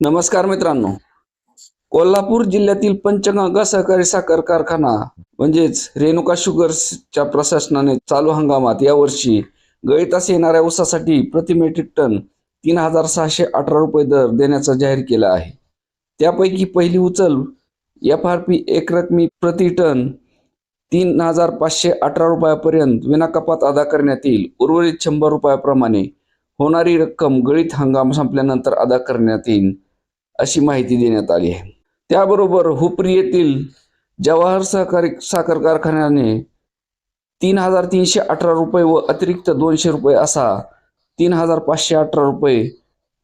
नमस्कार मित्रांनो. कोल्हापूर जिल्ह्यातील पंचगंगा सहकारी साखर कारखाना म्हणजेच रेणुका शुगर्सच्या प्रशासनाने चालू हंगामात यावर्षी गळीतास येणाऱ्या ऊसासाठी प्रति मेट्रिक टन तीन हजार सहाशे अठरा रुपये दर देण्याचा जाहीर केला आहे. त्यापैकी पहिली उचल एफ आर पी एकरकमी प्रति टन तीन हजार पाचशे अठरा रुपयापर्यंत विनाकपात अदा करण्यात येईल. उर्वरित शंभर रुपयाप्रमाणे होणारी रक्कम गळीत हंगाम संपल्यानंतर अदा करण्यात येईल. अशी माहिती देण्यात आली आहे. त्याबरोबर हुपरी येथील जवाहर सहकारी साखर कारखान्याने तीन हजार तीनशे अठरा रुपये व अतिरिक्त दोनशे रुपये असा तीन हजार पाचशे अठरा रुपये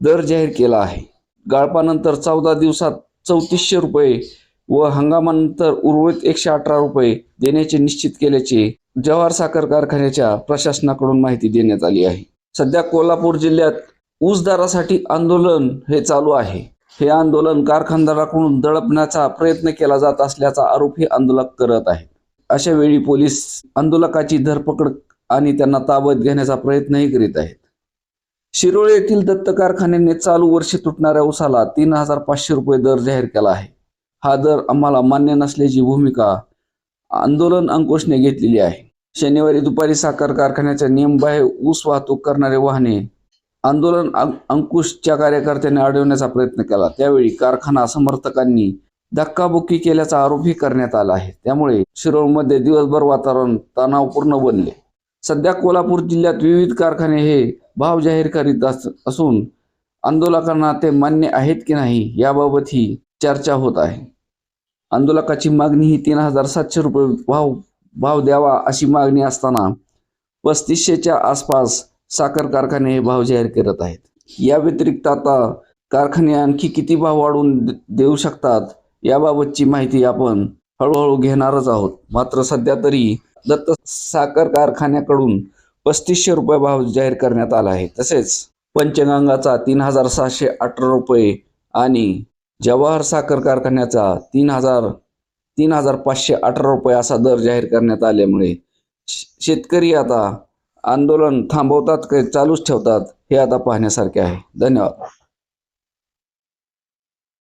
दर जाहीर केला आहे. गाळपानंतर चौदा दिवसात चौतीसशे रुपये व हंगामानंतर उर्वरित एकशे अठरा रुपये देण्याचे निश्चित केल्याचे जवाहर साखर कारखान्याच्या प्रशासनाकडून माहिती देण्यात आली आहे. सध्या कोल्हापूर जिल्ह्यात ऊस दरासाठी आंदोलन हे चालू आहे. हे आंदोलन कारखानदाराकडून दडपण्याचा प्रयत्न केला जात असल्याचा आरोप हे आंदोलक करत आहेत. अशा वेळी पोलीस आंदोलकाची धरपकड आणि त्यांना ताब्यात घेण्याचा प्रयत्नही करीत आहेत. शिरोळे येथील दत्त कारखान्याने चालू वर्षी तुटणाऱ्या ऊसाला तीन हजार पाचशे रुपये दर जाहीर केला आहे. हा दर आम्हाला मान्य नसल्याची भूमिका आंदोलन अंकुशने घेतलेली आहे. शनिवारी दुपारी साखर कारखान्याच्या नियमबाह्य ऊस वाहतूक करणारे वाहने आंदोलन अंकुशच्या कार्यकर्त्यांनी अडवण्याचा प्रयत्न केला. त्यावेळी कारखाना समर्थकांनी धक्काबुक्की केल्याचा आरोपही करण्यात आला आहे. त्यामुळे शिरोळमध्ये दिवसभर वातावरण तणावपूर्ण बनले. सध्या कोल्हापूर जिल्ह्यात विविध कारखाने हे भाव जाहीर करीत असून आंदोलकांना ते मान्य आहेत की नाही याबाबत ही चर्चा होत आहे. आंदोलकाची मागणी ही तीन हजार सातशे रुपये भाव भाव द्यावा अशी मागणी असताना पस्तीसशेच्या आसपास साखर कारखाने हे भाव जाहीर करत आहेत. या व्यतिरिक्त आता कारखाने आणखी किती भाव वाढवून देऊ शकतात याबाबतची माहिती आपण हळूहळू घेणारच आहोत. मात्र सध्या तरी दत्त साखर कारखान्याकडून पस्तीसशे रुपये भाव जाहीर करण्यात आला आहे. तसेच पंचगंगाचा तीन हजार सहाशे अठरा रुपये आणि जवाहर साखर कारखान्याचा तीन हजार तीन हजार पाचशे अठरा रुपये असा दर जाहीर करण्यात आल्यामुळे शेतकरी आता आंदोलन थांबवतात काही चालूच ठेवतात हे आता पाहण्यासारखे आहे. धन्यवाद.